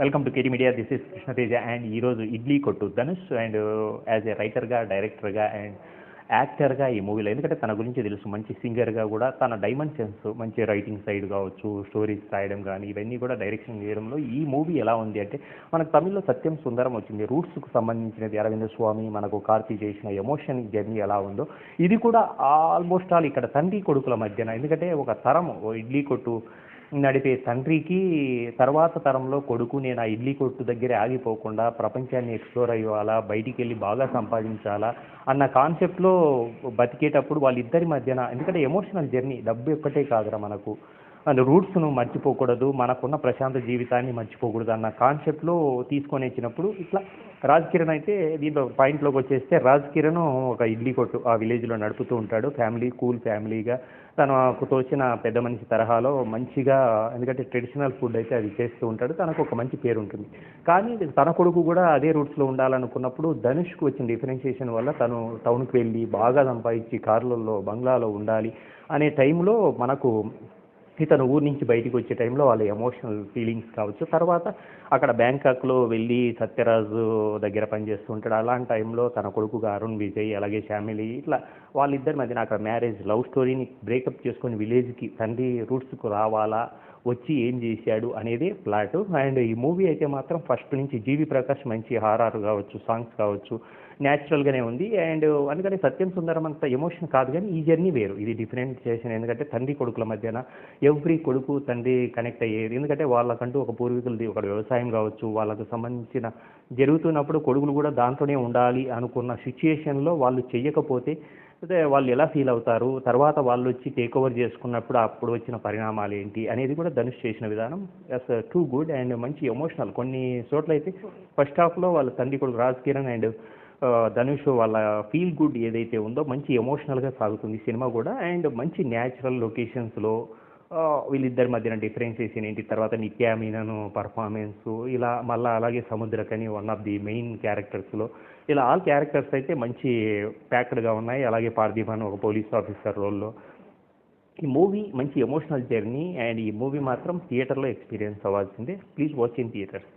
Welcome to KT media this is Krishnateja and ఈరోజు ఇడ్లీ కొట్టు Dhanush and as a రైటర్గా డైరెక్టర్గా అండ్ యాక్టర్గా ఈ మూవీలో ఎందుకంటే తన గురించి తెలుసు. మంచి సింగర్గా కూడా తన డైమండ్ సెన్స్ మంచి రైటింగ్ సైడ్ కావచ్చు స్టోరీస్ రాయడం కానీ ఇవన్నీ కూడా డైరెక్షన్ చేయడంలో ఈ మూవీ ఎలా ఉంది అంటే మనకు తమిళ్ళో సత్యం సుందరం వచ్చింది. రూట్స్కు సంబంధించినది అరవింద స్వామి మనకు కార్తి చేసిన ఎమోషన్ జర్నీ ఎలా ఉందో ఇది కూడా ఆల్మోస్ట్ ఆల్ ఇక్కడ తండ్రి కొడుకుల మధ్యన. ఎందుకంటే ఒక తరం ఇడ్లీ కొట్టు నడిపే తండ్రికి తర్వాత తరంలో కొడుకు నేను ఆ ఇడ్లీ కొట్టు దగ్గరే ఆగిపోకుండా ప్రపంచాన్ని ఎక్స్ప్లోర్ అయ్యాలా బయటికి వెళ్ళి బాగా సంపాదించాలా అన్న కాన్సెప్ట్లో బతికేటప్పుడు వాళ్ళిద్దరి మధ్యన ఎందుకంటే ఎమోషనల్ జర్నీ డబ్బు ఒక్కటే కాదురా మనకు. అండ్ రూట్స్ను మర్చిపోకూడదు మనకున్న ప్రశాంత జీవితాన్ని మర్చిపోకూడదు అన్న కాన్సెప్ట్లో తీసుకొని వచ్చినప్పుడు ఇట్లా రాజ్ కిరణ్ అయితే దీంట్లో పాయింట్లోకి వచ్చేస్తే రాజ్ కిరణ్ ఒక ఇడ్లీ కొట్టు ఆ విలేజ్లో నడుపుతూ ఉంటాడు. ఫ్యామిలీ కూల్ ఫ్యామిలీగా. తనకు తోచిన పెద్ద మనిషి తరహాలో మంచిగా ఎందుకంటే ట్రెడిషనల్ ఫుడ్ అయితే అది చేస్తూ ఉంటాడు. తనకు ఒక మంచి పేరు ఉంటుంది. కానీ తన కొడుకు కూడా అదే రూట్స్లో ఉండాలనుకున్నప్పుడు ధనుష్కు వచ్చిన డిఫరెన్షియేషన్ వల్ల తను టౌన్కి వెళ్ళి బాగా సంపాదించి కార్లలో బంగ్లాలో ఉండాలి అనే టైంలో మనకు ఇతను ఊరి నుంచి బయటికి వచ్చే టైంలో వాళ్ళ ఎమోషనల్ ఫీలింగ్స్ కావచ్చు. తర్వాత అక్కడ బ్యాంకాక్లో వెళ్ళి సత్యరాజు దగ్గర పనిచేస్తుంటాడు అలాంటి టైంలో తన కొడుకుగా అరుణ్ విజయ్ అలాగే ఫ్యామిలీ ఇట్లా వాళ్ళిద్దరి మధ్యన అక్కడ మ్యారేజ్ లవ్ స్టోరీని బ్రేకప్ చేసుకొని విలేజ్కి తండ్రి రూట్స్కు రావాలా? వచ్చి ఏం చేశాడు అనేది ప్లాట్. అండ్ ఈ మూవీ అయితే మాత్రం ఫస్ట్ నుంచి జీవి ప్రకాష్ మంచి హారార్ కావచ్చు సాంగ్స్ కావచ్చు న్యాచురల్గానే ఉంది. అండ్ అందుకని సత్యం సుందరం అంత ఎమోషన్ కాదు కానీ ఈ జర్నీ వేరు. ఇది డిఫరెంట్ చేసిన ఎందుకంటే తండ్రి కొడుకుల మధ్యన ఎవ్రీ కొడుకు తండ్రి కనెక్ట్ అయ్యేది. ఎందుకంటే వాళ్ళకంటూ ఒక పూర్వీకులది ఒక వ్యవసాయం కావచ్చు వాళ్ళకు సంబంధించిన జరుగుతున్నప్పుడు కొడుకులు కూడా దాంట్లోనే ఉండాలి అనుకున్న సిచ్యుయేషన్లో వాళ్ళు చెయ్యకపోతే అయితే వాళ్ళు ఎలా ఫీల్ అవుతారు? తర్వాత వాళ్ళు వచ్చి టేక్ ఓవర్ చేసుకున్నప్పుడు అప్పుడు వచ్చిన పరిణామాలు ఏంటి? అనేది కూడా ధనుష్ చేసిన విధానం. ఎస్ టూ గుడ్ అండ్ మంచి ఎమోషనల్ కొన్ని చోట్ల అయితే ఫస్ట్ హాఫ్లో వాళ్ళ తండ్రి కొడుకు రాజ్ కిరణ్ అండ్ uh, ధనుష్ వాళ్ళ ఫీల్ గుడ్ ఏదైతే ఉందో మంచి ఎమోషనల్గా సాగుతుంది సినిమా కూడా. అండ్ మంచి న్యాచురల్ లొకేషన్స్లో వీళ్ళిద్దరి మధ్యన డిఫరెన్సెస్ ఏంటి తర్వాత నిత్యామీనను పర్ఫార్మెన్స్ ఇలా మళ్ళీ అలాగే Samuthirakani one of the main క్యారెక్టర్స్లో ఇలా ఆల్ క్యారెక్టర్స్ అయితే మంచి ప్యాక్డ్గా ఉన్నాయి. అలాగే పార్థిబన్ ఒక పోలీస్ ఆఫీసర్ రోల్లో ఈ మూవీ మంచి ఎమోషనల్ జర్నీ అండ్ ఈ మూవీ మాత్రం థియేటర్లో ఎక్స్పీరియన్స్ అవ్వాల్సిందే. Please watch in theatres